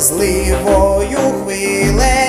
зливою хвиле.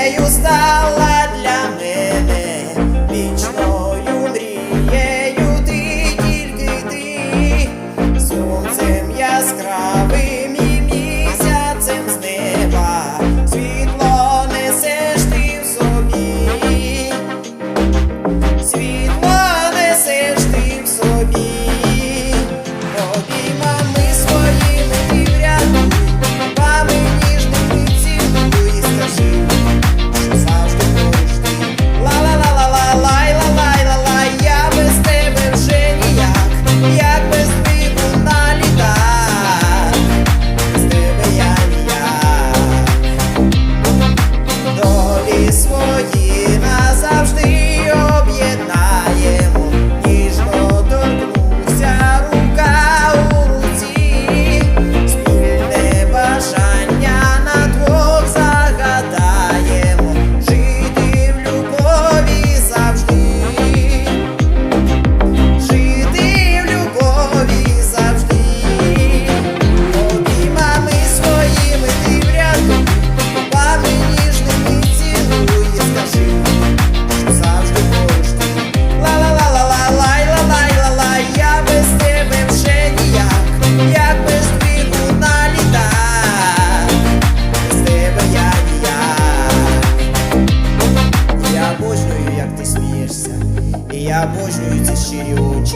Я обожнюю ці щирі очі,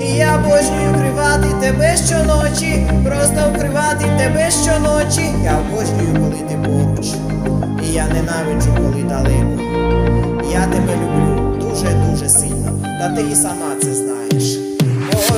і я обожнюю кривати тебе щоночі, просто вкривати тебе щоночі, я обожнюю, коли ти поруч, і я ненавиджу, коли далеко. Я тебе люблю дуже-дуже сильно, та ти і сама це знаєш. О,